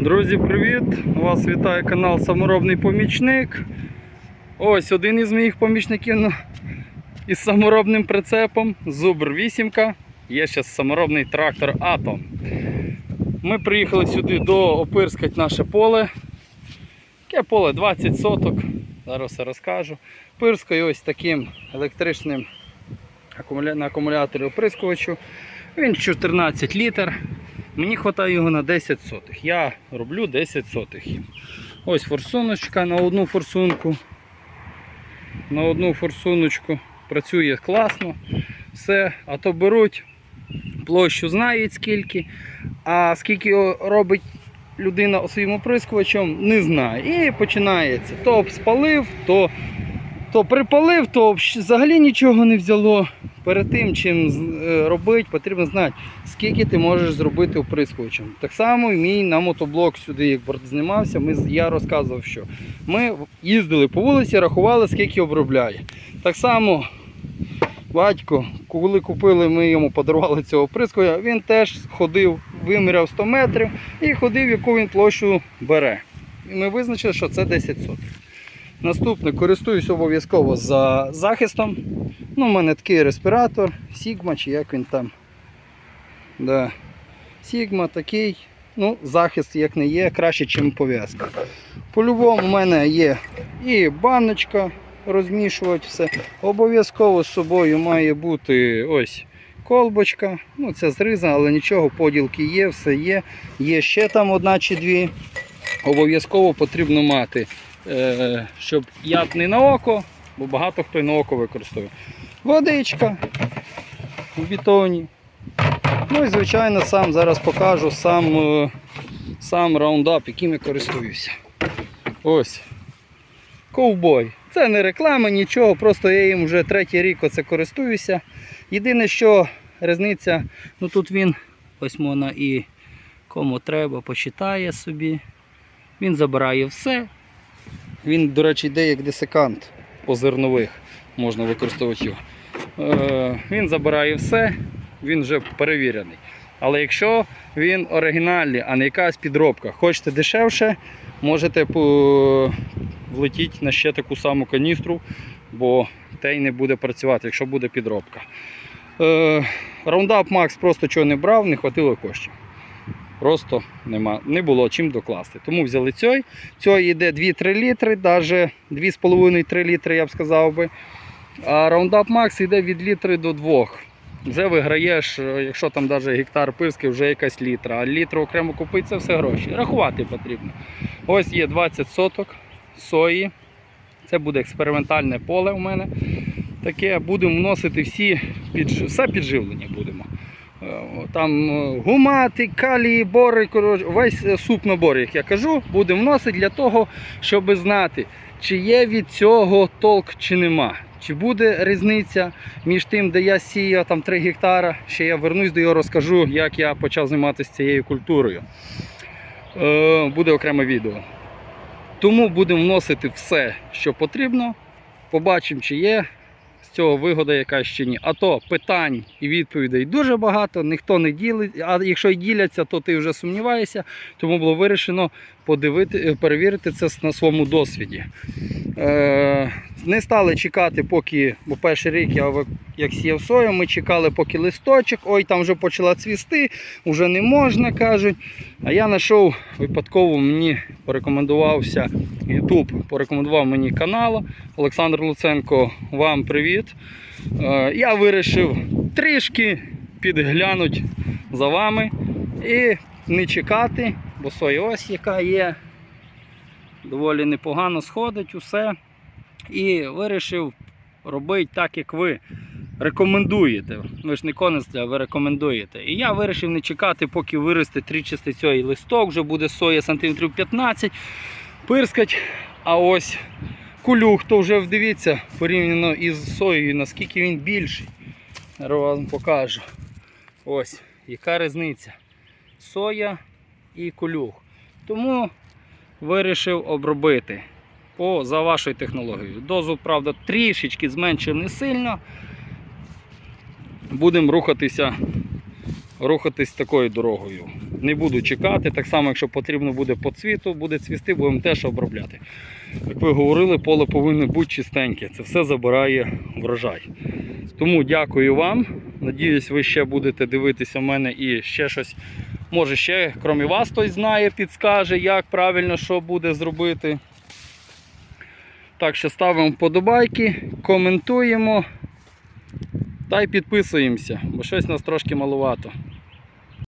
Друзі, привіт! Вас вітає канал Саморобний Помічник. Ось один із моїх помічників із саморобним прицепом Зубр 8. Є ще саморобний трактор Атом. Ми приїхали сюди до опирскати наше поле. Яке поле 20 соток. Зараз все розкажу. Пирскаю ось таким електричним на акумуляторі оприскувачу. Він 14 літр. Мені вистачає його на 10 сотих. Я роблю 10 сотих. Ось форсуночка на одну форсунку. На одну форсуночку. Працює класно. Все. А то беруть, площу знають скільки. А скільки робить людина своїм оприскувачем, не знає. І починається. То спалив, то, то припалив, то взагалі нічого не взяло. Перед тим, чим е, робити, потрібно знати, скільки ти можеш зробити оприскувачем. Так само мій на мотоблок сюди, як знімався, ми, я розказував, що ми їздили по вулиці, рахували, скільки обробляє. Так само батько, коли купили, ми йому подарували цього оприскувача, він теж ходив, виміряв 100 метрів і ходив, яку він площу бере. І ми визначили, що це 10 сотих. Наступне, користуюсь обов'язково за захистом. Ну, у мене такий респіратор, Sigma чи як він там. Да. Sigma такий. Ну, захист як не є, краще, ніж пов'язка. По-любому, у мене є і баночка розмішувати все. Обов'язково з собою має бути ось колбочка. Ну, це зрізано, але нічого, поділки є, все є. Є ще там одна чи дві. Обов'язково потрібно мати, е, щоб яд не на око, бо багато хто й на око використовує. Водичка в бетоні. Ну і звичайно сам зараз покажу сам, е, сам раундап, яким я користуюся. Ось. Ковбой. Це не реклама, нічого, просто я їм вже третій рік оце користуюся. Єдине, що різниця, ну тут він ось можна і кому треба, почитає собі. Він забирає все. Він, до речі, йде як десикант по зернових, можна використовувати його. Е, він забирає все, він вже перевірений. Але якщо він оригінальний, а не якась підробка, хочете дешевше, можете влетіти на ще таку саму каністру, бо те й не буде працювати, якщо буде підробка. Е, Roundup Max просто чого не брав, не хватило коштів. Просто нема, не було чим докласти. Тому взяли цей. Цей йде 2-3 літри, навіть 2,5-3 літри, я б сказав би. А Roundup Max йде від літри до 2. Вже виграєш, е, якщо там навіть гектар пирски, вже якась літра. А літру окремо купити це все гроші. Рахувати потрібно. Ось є 20 соток сої. Це буде експериментальне поле у мене. Таке будемо вносити всі підж... все підживлення будемо. Е, Там е, гумати, калії, бори, коротше, весь суп набор, як я кажу, будемо вносити для того, щоб знати, чи є від цього толк, чи нема. Чи буде різниця між тим, де я сіяв там 3 гектара, ще я вернусь до його розкажу, як я почав займатися цією культурою. Е, буде окреме відео. Тому будемо вносити все, що потрібно. Побачимо, чи є з цього вигода якась чи ні. А то питань і відповідей дуже багато, ніхто не ділить, а якщо й діляться, то ти вже сумніваєшся. Тому було вирішено подивити, е, перевірити це на своєму досвіді. Е, не стали чекати, поки, бо перший рік я як сіяв сою, ми чекали, поки листочок, ой, там вже почала цвісти, вже не можна, кажуть. А я знайшов випадково, мені порекомендувався YouTube, порекомендував мені канал. Олександр Луценко, вам привіт. Е, Я вирішив трішки підглянути за вами і не чекати, бо соя ось яка є. Доволі непогано сходить усе. І вирішив робити так, як ви рекомендуєте. Ви ж не конець, а ви рекомендуєте. І я вирішив не чекати, поки виросте трічастий цей листок, вже буде соя сантиметрів 15, пирскать. А ось кулюх, то вже дивіться, порівняно із соєю, наскільки він більший. Зараз вам покажу. Ось, яка різниця. Соя і кулюх. Тому вирішив обробити по, за вашою технологією. Дозу, правда, трішечки зменшив не сильно. Будемо рухатися, рухатись такою дорогою. Не буду чекати. Так само, якщо потрібно буде по цвіту, буде цвісти, будемо теж обробляти. Як ви говорили, поле повинно бути чистеньке. Це все забирає врожай. Тому дякую вам. Надіюсь, ви ще будете дивитися в мене і ще щось. Може, ще, крім вас, хтось знає, підскаже, як правильно що буде зробити. Так що ставимо вподобайки, коментуємо та й підписуємося, бо щось нас трошки малувато.